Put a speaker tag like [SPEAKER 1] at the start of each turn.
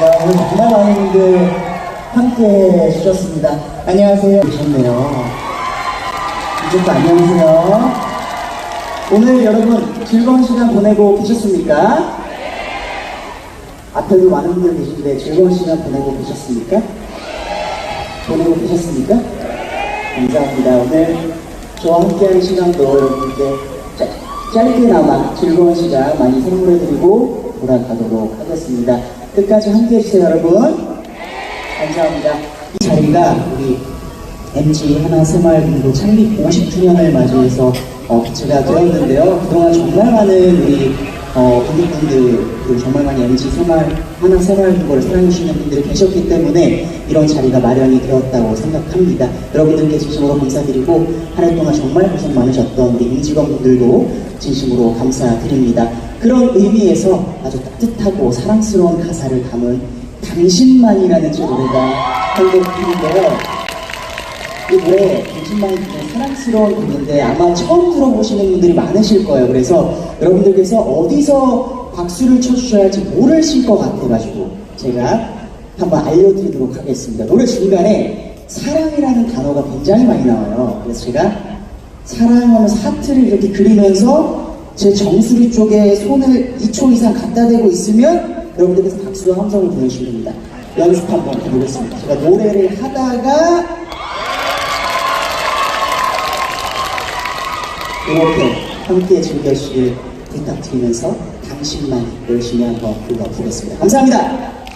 [SPEAKER 1] 야, 오늘 정말 많은 분들 함께 해주셨습니다. 안녕하세요. 계셨네요. 이쪽도 안녕하세요. 오늘 여러분 즐거운 시간 보내고 계셨습니까? 앞에도 많은 분들 계신데 즐거운 시간 보내고 계셨습니까? 보내고 계셨습니까? 감사합니다. 오늘 저와 함께하는 시간도 여러분께 짧- 짧게나마 즐거운 시간 많이 선물해드리고 돌아가도록 하겠습니다. 끝까지 함께해 주세요, 여러분. 감사합니다. 이 자리가 우리 MG 하나 새마을금고 창립 50주년을 맞이해서 어, 제가 되었는데요. 그동안 정말 많은 우리 어, 고객분들 그리고 정말 많은 MG 새마을 하나 새마을금고를 사랑해주시는 분들이 계셨기 때문에 이런 자리가 마련이 되었다고 생각합니다. 여러분들께 진심으로 감사드리고 한 해 동안 정말 고생 많으셨던 우리 임직원분들도 진심으로 감사드립니다. 그런 의미에서 아주 따뜻하고 사랑스러운 가사를 담은 당신만이라는 제 노래가 한곡 있는데요. 이 노래 당신만이 듣는 사랑스러운 곡인데 아마 처음 들어보시는 분들이 많으실 거예요. 그래서 여러분들께서 어디서 박수를 쳐주셔야 할지 모르실 것 같아가지고 제가 한번 알려드리도록 하겠습니다. 노래 중간에 사랑이라는 단어가 굉장히 많이 나와요. 그래서 제가 사랑하면서 하트를 이렇게 그리면서 제 정수리 쪽에 손을 2초 이상 갖다 대고 있으면 여러분들께서 박수와 함성을 보내주시면 됩니다. 연습 한번 해보겠습니다. 제가 노래를 하다가 이렇게 함께 즐겨주시길 부탁드리면서 당신만 열심히 한번 불러보겠습니다. 감사합니다.